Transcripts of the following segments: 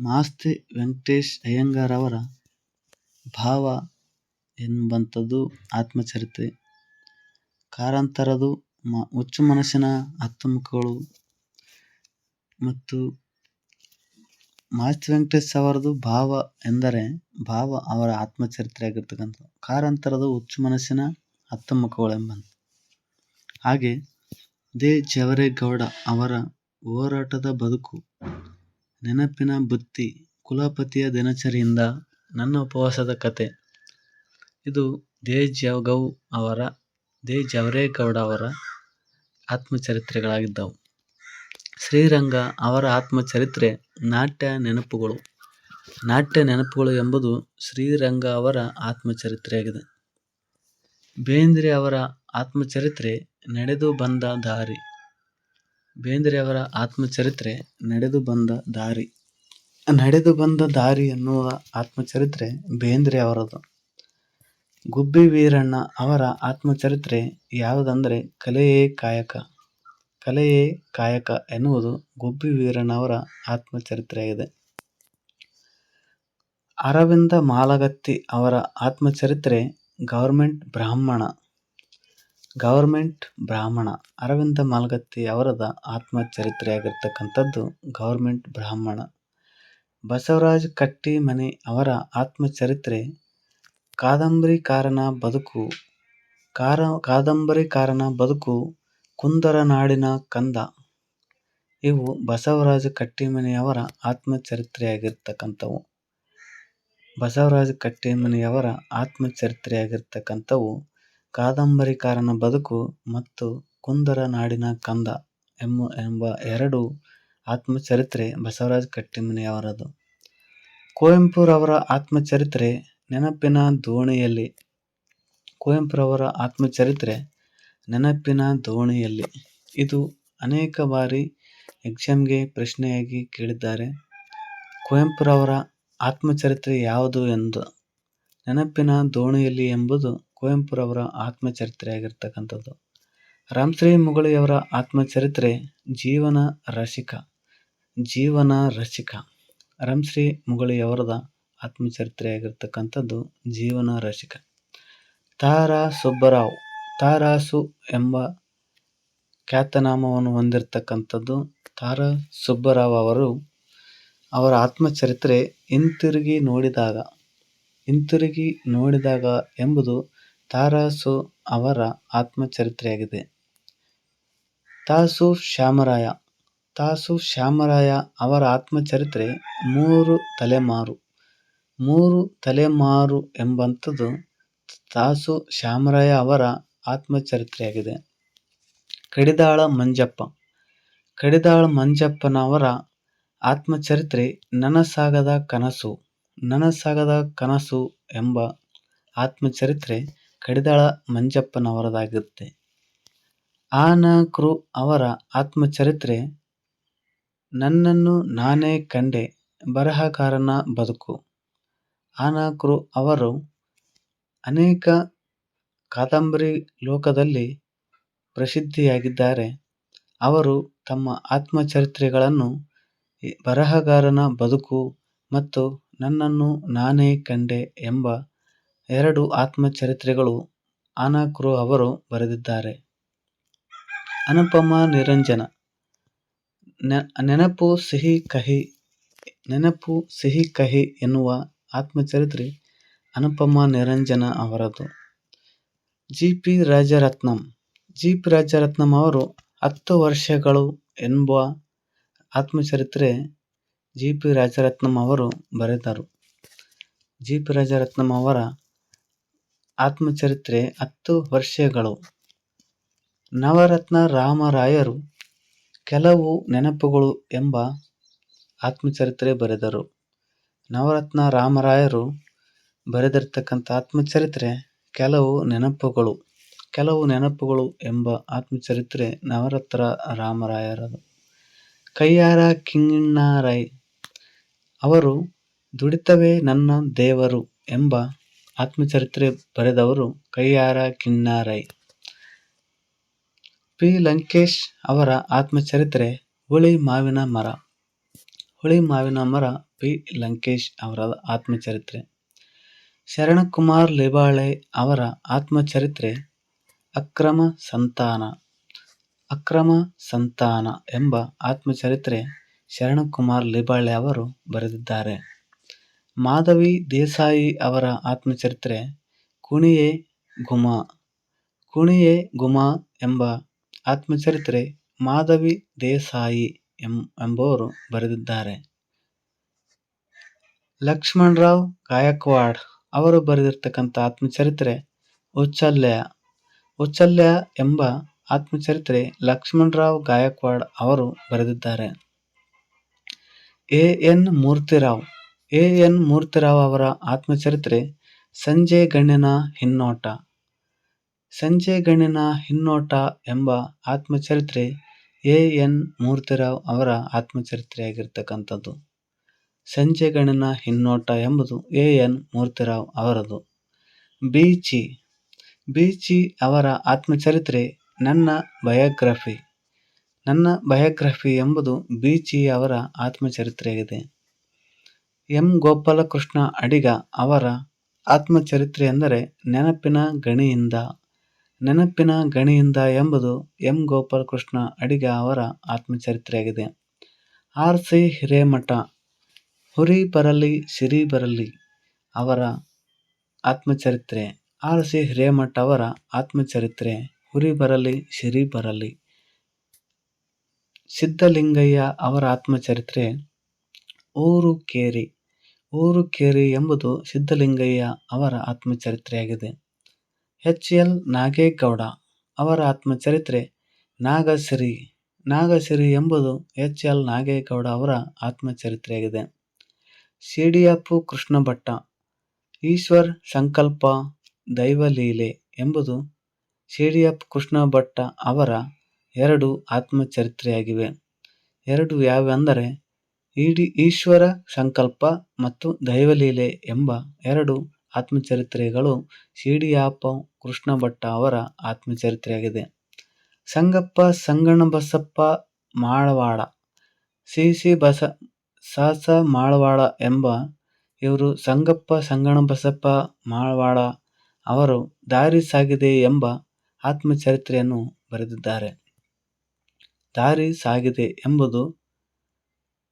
ಮಾಸ್ತಿ ವೆಂಕಟೇಶ್ ಅಯ್ಯಂಗಾರ್ ಅವರ ಭಾವ ಎಂಬಂಥದ್ದು ಆತ್ಮಚರಿತ್ರೆ. ಕಾರಂತರದು ಮ ಹುಚ್ಚು ಮನಸ್ಸಿನ ಹತ್ತುಮುಖಗಳು ಮತ್ತು ಮಾಸ್ತಿ ವೆಂಕಟೇಶ್ ಅವರದು ಭಾವ ಎಂದರೆ ಭಾವ ಅವರ ಆತ್ಮಚರಿತ್ರೆ ಆಗಿರ್ತಕ್ಕಂಥದ್ದು ಕಾರಂತರದು ಹುಚ್ಚು ಮನಸ್ಸಿನ ಹತ್ತುಮುಖಗಳು ಎಂಬಂಥ ಹಾಗೆ ದೇ. ಜವರೇಗೌಡ ಅವರ ಹೋರಾಟದ ಬದುಕು, ನೆನಪಿನ ಬುತ್ತಿ, ಕುಲಪತಿಯ ದಿನಚರಿಯಿಂದ ನನ್ನ ಉಪವಾಸದ ಕಥೆ ಇದು ದೇ. ಜವರೇಗೌಡ ಅವರ ಆತ್ಮಚರಿತ್ರೆಗಳಾಗಿದ್ದವು. ಶ್ರೀರಂಗ ಅವರ ಆತ್ಮಚರಿತ್ರೆ ನಾಟ್ಯ ನೆನಪುಗಳು. ನಾಟ್ಯ ನೆನಪುಗಳು ಎಂಬುದು ಶ್ರೀರಂಗ ಅವರ ಆತ್ಮಚರಿತ್ರೆಯಾಗಿದೆ. ಬೇಂದ್ರೆ ಅವರ ಆತ್ಮಚರಿತ್ರೆ ನಡೆದು ಬಂದ ದಾರಿ. ಬೇಂದ್ರೆ ಅವರ ಆತ್ಮಚರಿತ್ರೆ ನಡೆದು ಬಂದ ದಾರಿ. ನಡೆದು ಬಂದ ದಾರಿ ಎನ್ನುವ ಆತ್ಮಚರಿತ್ರೆ ಬೇಂದ್ರೆ ಅವರದು. ಗುಬ್ಬಿ ವೀರಣ್ಣ ಅವರ ಆತ್ಮಚರಿತ್ರೆ ಯಾವುದಂದರೆ ಕಲೆಯೇ ಕಾಯಕ. ಕಲೆಯೇ ಕಾಯಕ ಎನ್ನುವುದು ಗುಬ್ಬಿ ವೀರಣ್ಣ ಅವರ ಆತ್ಮಚರಿತ್ರೆಯಾಗಿದೆ. ಅರವಿಂದ ಮಾಲಗತ್ತಿ ಅವರ ಆತ್ಮಚರಿತ್ರೆ ಗೌರ್ಮೆಂಟ್ ಬ್ರಾಹ್ಮಣ. ಗವರ್ನಮೆಂಟ್ ಬ್ರಾಹ್ಮಣ. ಅರವಿಂದ ಮಾಲ್ಗತ್ತಿ ಅವರದ ಆತ್ಮಚರಿತ್ರೆಯಾಗಿರ್ತಕ್ಕಂಥದ್ದು ಗೌರ್ಮೆಂಟ್ ಬ್ರಾಹ್ಮಣ. ಬಸವರಾಜ ಕಟ್ಟೀಮನಿ ಅವರ ಆತ್ಮಚರಿತ್ರೆ ಕಾದಂಬರಿಕಾರನ ಬದುಕು. ಕಾರ ಕಾದಂಬರಿಕಾರನ ಬದುಕು, ಕುಂದರ ನಾಡಿನ ಕಂದ ಇವು ಬಸವರಾಜ ಕಟ್ಟೀಮನಿಯವರ ಆತ್ಮಚರಿತ್ರೆಯಾಗಿರ್ತಕ್ಕಂಥವು. ಬಸವರಾಜ ಕಟ್ಟೀಮನಿಯವರ ಆತ್ಮಚರಿತ್ರೆಯಾಗಿರ್ತಕ್ಕಂಥವು ಕಾದಂಬರಿಕಾರನ ಬದುಕು ಮತ್ತು ಕುಂದರ ನಾಡಿನ ಕಂದ ಎಂಬ ಎರಡು ಆತ್ಮಚರಿತ್ರೆ ಬಸವರಾಜ ಕಟ್ಟೀಮನಿಯವರದು. ಕುವೆಂಪುರವರ ಆತ್ಮಚರಿತ್ರೆ ನೆನಪಿನ ದೋಣಿಯಲ್ಲಿ. ಕುವೆಂಪುರವರ ಆತ್ಮಚರಿತ್ರೆ ನೆನಪಿನ ದೋಣಿಯಲ್ಲಿ. ಇದು ಅನೇಕ ಬಾರಿ ಎಕ್ಸಾಮ್ಗೆ ಪ್ರಶ್ನೆಯಾಗಿ ಕೇಳಿದ್ದಾರೆ. ಕುವೆಂಪುರವರ ಆತ್ಮಚರಿತ್ರೆ ಯಾವುದು ಎಂದು. ನೆನಪಿನ ದೋಣಿಯಲ್ಲಿ ಎಂಬುದು ಕುವೆಂಪುರವರ ಆತ್ಮಚರಿತ್ರೆಯಾಗಿರ್ತಕ್ಕಂಥದ್ದು. ರಾಮಶ್ರೀ ಮುಗಳಿಯವರ ಆತ್ಮಚರಿತ್ರೆ ಜೀವನ ರಸಿಕ. ಜೀವನ ರಸಿಕ. ರಾಮಶ್ರೀ ಮುಗಳಿಯವರದ ಆತ್ಮಚರಿತ್ರೆಯಾಗಿರ್ತಕ್ಕಂಥದ್ದು ಜೀವನ ರಸಿಕ. ತಾರಾ ಸುಬ್ಬರಾವ್ ತಾರಾಸು ಎಂಬ ಖ್ಯಾತನಾಮವನ್ನು ಹೊಂದಿರತಕ್ಕಂಥದ್ದು ತಾರಾ ಸುಬ್ಬರಾವ್ ಅವರು ಅವರ ಆತ್ಮಚರಿತ್ರೆ ಹಿಂತಿರುಗಿ ನೋಡಿದಾಗ. ಹಿಂತಿರುಗಿ ನೋಡಿದಾಗ ಎಂಬುದು ತ. ರಾ. ಸು ಅವರ ಆತ್ಮಚರಿತ್ರೆಯಾಗಿದೆ. ತಾಸು. ಶ್ಯಾಮರಾಯ ತಾಸು ಶ್ಯಾಮರಾಯ ಅವರ ಆತ್ಮಚರಿತ್ರೆ ಮೂರು ತಲೆಮಾರು. ಮೂರು ತಲೆಮಾರು ಎಂಬಂಥದ್ದು ತಾಸು. ಶ್ಯಾಮರಾಯ ಅವರ ಆತ್ಮಚರಿತ್ರೆಯಾಗಿದೆ. ಕಡಿದಾಳ ಮಂಜಪ್ಪ ಕಡಿದಾಳ ಮಂಜಪ್ಪನವರ ಆತ್ಮಚರಿತ್ರೆ ನನಸಾಗದ ಕನಸು. ನನಸಾಗದ ಕನಸು ಎಂಬ ಆತ್ಮಚರಿತ್ರೆ ಕಡಿದಾಳ ಮಂಜಪ್ಪನವರದಾಗಿರುತ್ತೆ. ನ. ಅವರ ಆತ್ಮಚರಿತ್ರೆ, ನನ್ನನ್ನು ನಾನೇ ಕಂಡೆ ಬರಹಕಾರನ ಬದುಕು. ಆನಕ್ರು. ಅವರು ಅನೇಕ ಕಾದಂಬರಿ ಲೋಕದಲ್ಲಿ ಪ್ರಸಿದ್ಧಿಯಾಗಿದ್ದಾರೆ. ಅವರು ತಮ್ಮ ಆತ್ಮಚರಿತ್ರೆಗಳನ್ನು ಬರಹಗಾರನ ಬದುಕು ಮತ್ತು ನನ್ನನ್ನು ನಾನೇ ಕಂಡೆ ಎಂಬ ಎರಡು ಆತ್ಮಚರಿತ್ರೆಗಳು ಅನಕೃ ಅವರು ಬರೆದಿದ್ದಾರೆ. ಅನುಪಮ ನಿರಂಜನ ನೆನಪು ಸಿಹಿ ಕಹಿ ಎನ್ನುವ ಆತ್ಮಚರಿತ್ರೆ ಅನುಪಮ ನಿರಂಜನ ಅವರದು. G. P. Rajaratnam G. P. Rajaratnam ಅವರು ಹತ್ತು ವರ್ಷಗಳು ಎಂಬ ಆತ್ಮಚರಿತ್ರೆ ಜಿ. ಪಿ. ರಾಜರತ್ನಂ ಅವರು ಬರೆದರು. ಜಿ. ಪಿ. ರಾಜರತ್ನಂ ಅವರ ಆತ್ಮಚರಿತ್ರೆ ಹತ್ತು ವರ್ಷಗಳು. ನವರತ್ನ ರಾಮರಾಯರು ಕೆಲವು ನೆನಪುಗಳು ಎಂಬ ಆತ್ಮಚರಿತ್ರೆ ಬರೆದರು. ನವರತ್ನ ರಾಮರಾಯರು ಬರೆದಿರ್ತಕ್ಕಂಥ ಆತ್ಮಚರಿತ್ರೆ ಕೆಲವು ನೆನಪುಗಳು. ಕೆಲವು ನೆನಪುಗಳು ಎಂಬ ಆತ್ಮಚರಿತ್ರೆ ನವರತ್ನ ರಾಮರಾಯರದು. ಕೈಯಾರ ಕಿಞ್ಞಣ್ಣ ಅವರು ದುಡಿತವೇ ನನ್ನ ದೇವರು ಎಂಬ ಆತ್ಮಚರಿತ್ರೆ ಬರೆದವರು ಕೈಯಾರ ಕಿನ್ನಾರೈ. ಪಿ. ಲಂಕೇಶ್ ಅವರ ಆತ್ಮಚರಿತ್ರೆ ಹುಳಿ ಮಾವಿನ ಮರ. ಹುಳಿ ಮಾವಿನ ಮರ ಪಿ. ಲಂಕೇಶ್ ಅವರ ಆತ್ಮಚರಿತ್ರೆ. ಶರಣಕುಮಾರ್ ಲಿಬಾಳೆ ಅವರ ಆತ್ಮಚರಿತ್ರೆ ಅಕ್ರಮ ಸಂತಾನ. ಅಕ್ರಮ ಸಂತಾನ ಎಂಬ ಆತ್ಮಚರಿತ್ರೆ ಶರಣಕುಮಾರ್ ಲಿಬಾಳೆ ಅವರು ಬರೆದಿದ್ದಾರೆ. ಮಾಧವಿ ದೇಸಾಯಿ ಅವರ ಆತ್ಮಚರಿತ್ರೆ, ಕುಣಿಯೆ ಗುಮಾ. ಕುಣಿಯೆ ಗುಮಾ ಎಂಬ ಆತ್ಮಚರಿತ್ರೆ ಮಾಧವಿ ದೇಸಾಯಿ ಎಂ, ಎಂಬುವರು ಬರೆದಿದ್ದಾರೆ. ಲಕ್ಷ್ಮಣರಾವ್ ಗಾಯಕ್ವಾಡ್ ಅವರು ಬರೆದಿರ್ತಕ್ಕಂಥ ಆತ್ಮಚರಿತ್ರೆ ಉಚ್ಚಲ್ಯ. ಉಚ್ಚಲ್ಯ ಎಂಬ ಆತ್ಮಚರಿತ್ರೆ ಲಕ್ಷ್ಮಣರಾವ್ ಗಾಯಕ್ವಾಡ್ ಅವರು ಬರೆದಿದ್ದಾರೆ. A N Murthyrao A N Murthyrao ಅವರ ಆತ್ಮಚರಿತ್ರೆ ಸಂಜೆ ಗಣ್ಯನ ಹಿನ್ನೋಟ. ಸಂಜೆ ಗಣ್ಯನ ಹಿನ್ನೋಟ ಎಂಬ ಆತ್ಮಚರಿತ್ರೆ ಎ ಎನ್ ಮೂರ್ತಿರಾವ್ ಅವರ ಆತ್ಮಚರಿತ್ರೆಯಾಗಿರ್ತಕ್ಕಂಥದ್ದು. ಸಂಜೆ ಗಣ್ಯನ ಹಿನ್ನೋಟ ಎಂಬುದು ಎ ಎನ್ ಮೂರ್ತಿರಾವ್ ಅವರದು. ಬೀಚಿ. ಬೀಚಿ ಅವರ ಆತ್ಮಚರಿತ್ರೆ ನನ್ನ ಬಯೋಗ್ರಫಿ. ನನ್ನ ಬಯೋಗ್ರಫಿ ಎಂಬುದು ಬೀಚಿ ಅವರ ಆತ್ಮಚರಿತ್ರೆಯಾಗಿದೆ. ಎಂ. ಗೋಪಾಲಕೃಷ್ಣ ಅಡಿಗ ಅವರ ಆತ್ಮಚರಿತ್ರೆ ಎಂದರೆ ನೆನಪಿನ ಗಣಿಯಿಂದ. ನೆನಪಿನ ಗಣಿಯಿಂದ ಎಂಬುದು ಎಂ. ಗೋಪಾಲಕೃಷ್ಣ ಅಡಿಗ ಅವರ ಆತ್ಮಚರಿತ್ರೆಯಾಗಿದೆ. ಆರ್. ಸಿ. ಹಿರೇಮಠ, ಹುರಿ ಬರಲಿ, ಸಿರಿ ಬರಲಿ ಅವರ ಆತ್ಮಚರಿತ್ರೆ. ಆರ್. ಸಿ. ಹಿರೇಮಠ ಅವರ ಆತ್ಮಚರಿತ್ರೆ, ಹುರಿ ಬರಲಿ, ಸಿರಿ ಬರಲಿ ಸಿದ್ದಲಿಂಗಯ್ಯ ಅವರ ಆತ್ಮಚರಿತ್ರೆ. ಊರು ಕೇರಿ ಊರು ಕೇರಿ ಎಂಬುದು ಸಿದ್ದಲಿಂಗಯ್ಯ ಅವರ ಆತ್ಮಚರಿತ್ರೆಯಾಗಿದೆ. ಎಚ್. ಎಲ್. ನಾಗೇಗೌಡ ಅವರ ಆತ್ಮಚರಿತ್ರೆ ನಾಗಸಿರಿ. ನಾಗಸಿರಿ ಎಂಬುದು ಎಚ್. ಎಲ್. ನಾಗೇಗೌಡ ಅವರ ಆತ್ಮಚರಿತ್ರೆಯಾಗಿದೆ. ಸಿಡಿಯಪ್ಪು ಕೃಷ್ಣ ಭಟ್ಟ ಈಶ್ವರ್ ಸಂಕಲ್ಪ ದೈವಲೀಲೆ ಎಂಬುದು ಸಿಡಿಎಫ್ ಕೃಷ್ಣ ಭಟ್ಟ ಅವರ ಎರಡು ಆತ್ಮಚರಿತ್ರೆಯಾಗಿವೆ. ಎರಡು ಯಾವೆಂದರೆ ಇಡೀ ಈಶ್ವರ ಸಂಕಲ್ಪ ಮತ್ತು ದೈವಲೀಲೆ ಎಂಬ ಎರಡು ಆತ್ಮಚರಿತ್ರೆಗಳು ಶಿಡಿಯಾಪ ಕೃಷ್ಣ ಭಟ್ಟ ಅವರ ಆತ್ಮಚರಿತ್ರೆಯಾಗಿದೆ. ಸಂಗಪ್ಪ, ಸಂಗಣಬಸಪ್ಪ ಮಾಳವಾಡ ಸಿ ಸಿ ಬಸ, ಸಾಸ ಮಾಳವಾಡ ಎಂಬ ಇವರು ಸಂಗಪ್ಪ, ಸಂಗಣಬಸಪ್ಪ ಮಾಳವಾಡ ಅವರು ದಾರಿ ಸಾಗಿದೆ ಎಂಬ ಆತ್ಮಚರಿತ್ರೆಯನ್ನು ಬರೆದಿದ್ದಾರೆ. ದಾರಿ ಸಾಗಿದೆ ಎಂಬುದು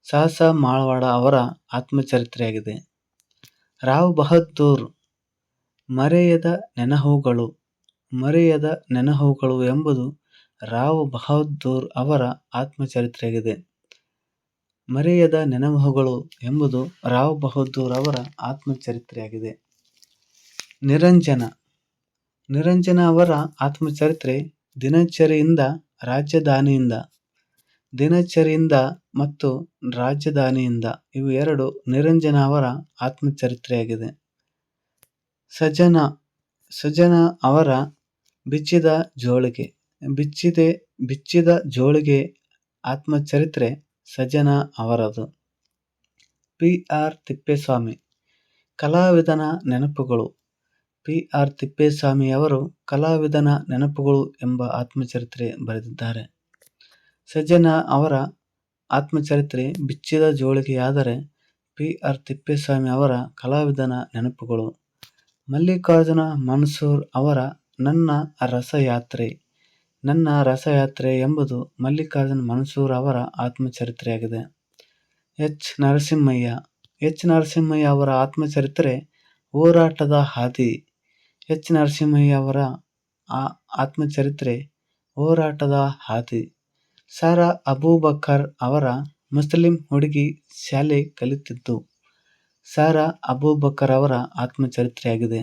ಸಾಸ ಮಾಳವಾಡ ಅವರ ಆತ್ಮಚರಿತ್ರೆಯಾಗಿದೆ. ರಾವ್ ಬಹದ್ದೂರ್, ಮರೆಯದ ನೆನಹುಗಳು ಮರೆಯದ ನೆನಹುಗಳು ಎಂಬುದು ರಾವ್ ಬಹದ್ದೂರ್ ಅವರ ಆತ್ಮಚರಿತ್ರೆಯಾಗಿದೆ. ಮರೆಯದ ನೆನಹುಗಳು ಎಂಬುದು ರಾವ್ ಬಹದ್ದೂರ್ ಅವರ ಆತ್ಮಚರಿತ್ರೆಯಾಗಿದೆ. ನಿರಂಜನ ನಿರಂಜನ ಅವರ ಆತ್ಮಚರಿತ್ರೆ ದಿನಚರಿಯಿಂದ ರಾಜಧಾನಿಯಿಂದ ದಿನಚರಿಯಿಂದ ಮತ್ತು ರಾಜಧಾನಿಯಿಂದ ಇವು ಎರಡು ನಿರಂಜನ ಅವರ ಆತ್ಮಚರಿತ್ರೆಯಾಗಿದೆ. ಸಜನ ಸಜನ ಅವರ ಬಿಚ್ಚಿದ ಜೋಳಿಗೆ, ಬಿಚ್ಚಿದೆ, ಬಿಚ್ಚಿದ ಜೋಳಿಗೆ ಆತ್ಮಚರಿತ್ರೆ ಸಜನ ಅವರದು. ಪಿ. ಆರ್. ತಿಪ್ಪೇಸ್ವಾಮಿ, ಕಲಾವಿದನ ನೆನಪುಗಳು. ಪಿ. ಆರ್. ತಿಪ್ಪೇಸ್ವಾಮಿ ಅವರು ಕಲಾವಿದನ ನೆನಪುಗಳು ಎಂಬ ಆತ್ಮಚರಿತ್ರೆ ಬರೆದಿದ್ದಾರೆ. ಸಜ್ಜನ ಅವರ ಆತ್ಮಚರಿತ್ರೆ ಬಿಚ್ಚಿದ ಜೋಳಿಗೆಯಾದರೆ ಪಿ. ಆರ್. ತಿಪ್ಪೇಸ್ವಾಮಿ ಅವರ ಕಲಾವಿದನ ನೆನಪುಗಳು. ಮಲ್ಲಿಕಾರ್ಜುನ ಮನ್ಸೂರ್ ಅವರ ನನ್ನ ರಸಯಾತ್ರೆ. ನನ್ನ ರಸಯಾತ್ರೆ ಎಂಬುದು ಮಲ್ಲಿಕಾರ್ಜುನ ಮನ್ಸೂರ್ ಅವರ ಆತ್ಮಚರಿತ್ರೆಯಾಗಿದೆ. ಎಚ್. ನರಸಿಂಹಯ್ಯ. ಎಚ್. ನರಸಿಂಹಯ್ಯ ಅವರ ಆತ್ಮಚರಿತ್ರೆ ಹೋರಾಟದ ಹಾದಿ. ಎಚ್. ನರಸಿಂಹಯ್ಯ ಅವರ ಆ ಆತ್ಮಚರಿತ್ರೆ ಹೋರಾಟದ ಹಾದಿ. ಸಾರಾ ಅಬೂಬಕರ್ ಅವರ ಮುಸ್ಲಿಂ ಹುಡುಗಿ ಶಾಲೆ ಕಲಿತಿದ್ದು. ಸಾರಾ ಅಬೂಬಕರ್ ಅವರ ಆತ್ಮಚರಿತ್ರೆಯಾಗಿದೆ.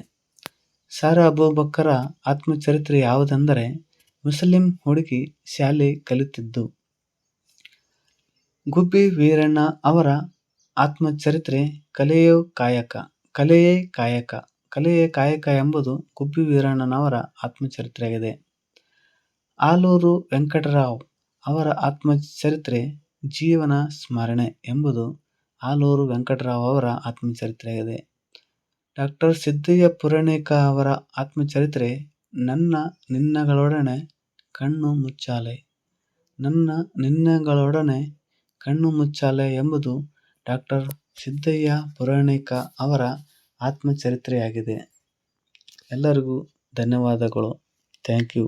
ಸಾರಾ ಅಬೂಬಕ್ಕರ ಆತ್ಮಚರಿತ್ರೆ ಯಾವುದೆಂದರೆ ಮುಸ್ಲಿಂ ಹುಡುಗಿ ಶಾಲೆ ಕಲಿತಿದ್ದು. ಗುಬ್ಬಿ ವೀರಣ್ಣ ಅವರ ಆತ್ಮಚರಿತ್ರೆ ಕಲೆಯೋ ಕಾಯಕ, ಕಲೆಯೇ ಕಾಯಕ ಕಲೆಯೇ ಕಾಯಕ ಎಂಬುದು ಗುಬ್ಬಿ ವೀರಣ್ಣನವರ ಆತ್ಮಚರಿತ್ರೆಯಾಗಿದೆ. ಆಲೂರು ವೆಂಕಟರಾವ್ ಅವರ ಆತ್ಮಚರಿತ್ರೆ ಜೀವನ ಸ್ಮರಣೆ ಎಂಬುದು ಆಲೂರು ವೆಂಕಟರಾವ್ ಅವರ ಆತ್ಮಚರಿತ್ರೆಯಾಗಿದೆ. ಡಾಕ್ಟರ್ ಸಿದ್ದಯ್ಯ ಪುರಾಣಿಕ ಅವರ ಆತ್ಮಚರಿತ್ರೆ ನನ್ನ ನಿನ್ನಗಳೊಡನೆ ಕಣ್ಣು ಮುಚ್ಚಾಲೆ. ನನ್ನ ನಿನ್ನಗಳೊಡನೆ ಕಣ್ಣು ಮುಚ್ಚಾಲೆ ಎಂಬುದು ಡಾಕ್ಟರ್ ಸಿದ್ದಯ್ಯ ಪುರಾಣಿಕ ಅವರ ಆತ್ಮಚರಿತ್ರೆಯಾಗಿದೆ. ಎಲ್ಲರಿಗೂ ಧನ್ಯವಾದಗಳು. Thank you.